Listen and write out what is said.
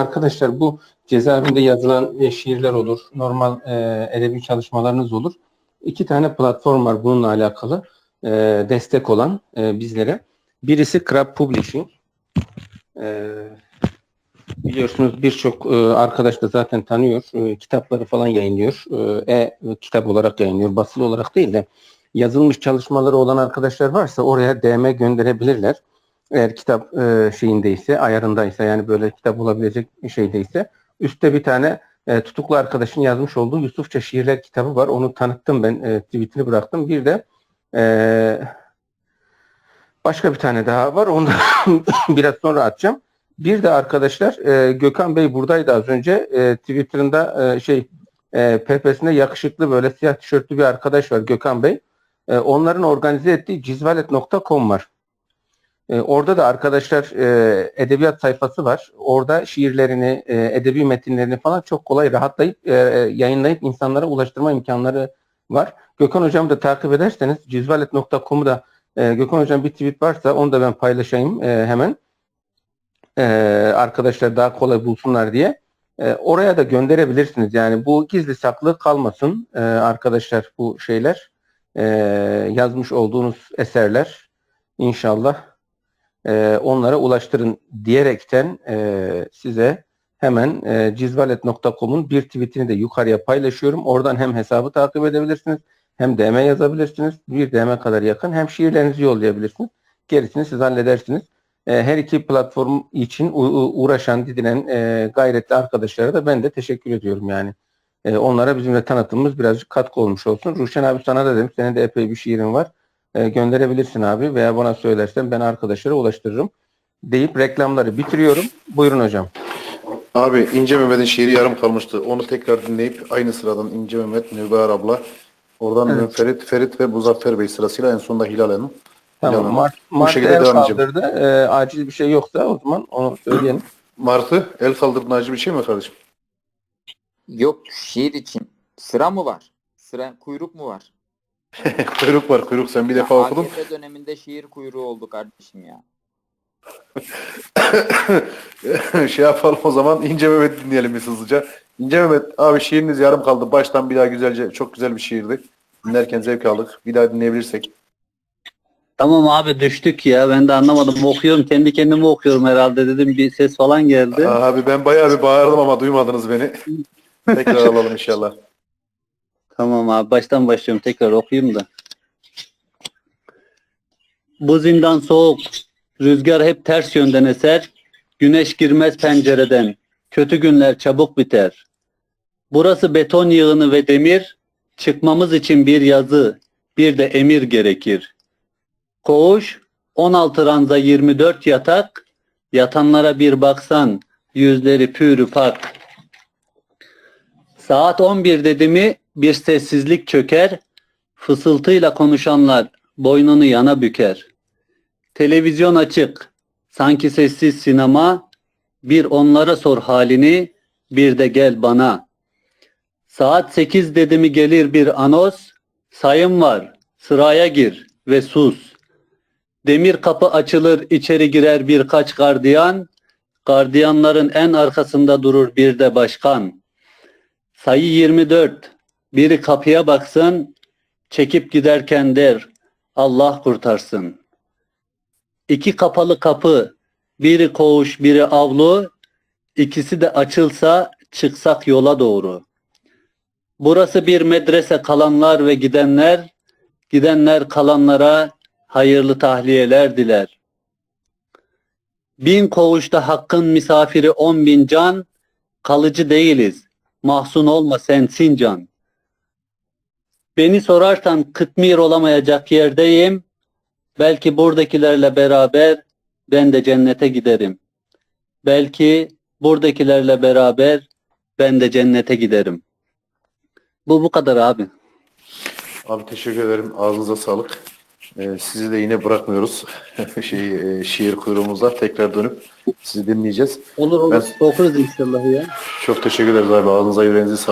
Arkadaşlar bu cezaevinde yazılan e, şiirler olur, normal e, edebi çalışmalarınız olur. İki tane platform var bununla alakalı e, destek olan e, bizlere. Birisi Crab Publishing. E, biliyorsunuz birçok e, arkadaş da zaten tanıyor. E, kitapları falan yayınlıyor. E, e-kitap olarak yayınlıyor. Basılı olarak değil de yazılmış çalışmaları olan arkadaşlar varsa oraya DM gönderebilirler. Eğer kitap e, şeyindeyse, ayarındaysa yani böyle kitap olabilecek şeydeyse üstte bir tane e, tutuklu arkadaşın yazmış olduğu Yusufça Şiirler kitabı var. Onu tanıttım ben. E, tweetini bıraktım. Bir de e, başka bir tane daha var. Onu biraz sonra atacağım. Bir de arkadaşlar e, Gökhan Bey buradaydı az önce. E, Twitter'ında e, şey e, PPS'inde yakışıklı böyle siyah tişörtlü bir arkadaş var Gökhan Bey. E, onların organize ettiği cizvalet.com var. E, orada da arkadaşlar e, edebiyat sayfası var. Orada şiirlerini, e, edebi metinlerini falan çok kolay rahatlayıp yayınlayıp insanlara ulaştırma imkanları var. Gökhan Hocam da takip ederseniz cizvalet.com'u da Gökhan Hocam bir tweet varsa onu da ben paylaşayım hemen. Arkadaşlar daha kolay bulsunlar diye. Oraya da gönderebilirsiniz. Yani bu gizli saklı kalmasın arkadaşlar bu şeyler. Yazmış olduğunuz eserler inşallah e, onlara ulaştırın diyerekten e, size hemen e, cizvalet.com'un bir tweetini de yukarıya paylaşıyorum. Oradan hem hesabı takip edebilirsiniz hem DM yazabilirsiniz. Bir DM kadar yakın hem şiirlerinizi yollayabilirsiniz. Gerisini siz halledersiniz. E, her iki platform için uğraşan, didinen e, gayretli arkadaşlara da ben de teşekkür ediyorum yani. E, onlara bizim de tanıtımımız birazcık katkı olmuş olsun. Ruşen abi sana da dedim. Senin de epey bir şiirin var e, gönderebilirsin abi veya bana söylersen ben arkadaşlara ulaştırırım deyip reklamları bitiriyorum. Buyurun hocam. Abi İnce Mehmet'in şiiri yarım kalmıştı. Onu tekrar dinleyip aynı sıradan İnce Mehmet, Nübahar abla, oradan Evet. Ferit, Ferit ve Muzaffer Bey sırasıyla en sonunda Hilal Hanım. Tamam. Hilal Mart, Bu Mart şekilde el devam kaldırdı. E, acil bir şey yoksa o zaman onu söyleyelim. Martı, el kaldırdın acı bir şey mi kardeşim? Yok şiir için. Sıra mı var? Sıra kuyruk mu var? kuyruk var kuyruk sen bir Ya defa okudun. AKP döneminde şiir kuyruğu oldu kardeşim ya. şey yapalım o zaman İnce Mehmet dinleyelim biz hızlıca. İnce Mehmet abi şiiriniz yarım kaldı. Baştan bir daha güzelce çok güzel bir şiirdi. Dinlerken zevk aldık. Bir daha dinleyebilirsek. Tamam abi düştük ya ben de anlamadım okuyorum kendi kendime okuyorum herhalde dedim bir ses falan geldi. Abi ben bayağı bir bağırdım ama duymadınız beni. Tekrar alalım inşallah. Tamam abi baştan başlıyorum tekrar okuyayım da. Bu zindan soğuk, rüzgar hep ters yönden eser, güneş girmez pencereden, kötü günler çabuk biter. Burası beton yığını ve demir, çıkmamız için bir yazı, bir de emir gerekir. Koğuş, 16 ranza 24 yatak, yatanlara bir baksan, yüzleri pürü pak. Saat 11 dedi mi bir sessizlik çöker, fısıltıyla konuşanlar boynunu yana büker. Televizyon açık, sanki sessiz sinema, bir onlara sor halini, bir de gel bana. Saat 8 dedi mi gelir bir anos, sayım var, sıraya gir ve sus. Demir kapı açılır, içeri girer birkaç gardiyan, gardiyanların en arkasında durur bir de başkan. Sayı 24. Biri kapıya baksın, çekip giderken der, Allah kurtarsın. İki kapalı kapı, biri koğuş, biri avlu, ikisi de açılsa çıksak yola doğru. Burası bir medrese kalanlar ve gidenler, gidenler kalanlara hayırlı tahliyeler diler. Bin koğuşta hakkın misafiri on bin can, kalıcı değiliz, mahzun olma sensin can. Beni sorarsan kıtmir olamayacak yerdeyim. Belki buradakilerle beraber ben de cennete giderim. Belki buradakilerle beraber ben de cennete giderim. Bu bu kadar abi. Abi teşekkür ederim. Ağzınıza sağlık. Ee, sizi de yine bırakmıyoruz. şey, e, şiir kuyruğumuzda tekrar dönüp sizi dinleyeceğiz. Olur olur Ben- okuruz inşallah ya. Çok teşekkür ederiz abi. Ağzınıza yüreğinize sağlık.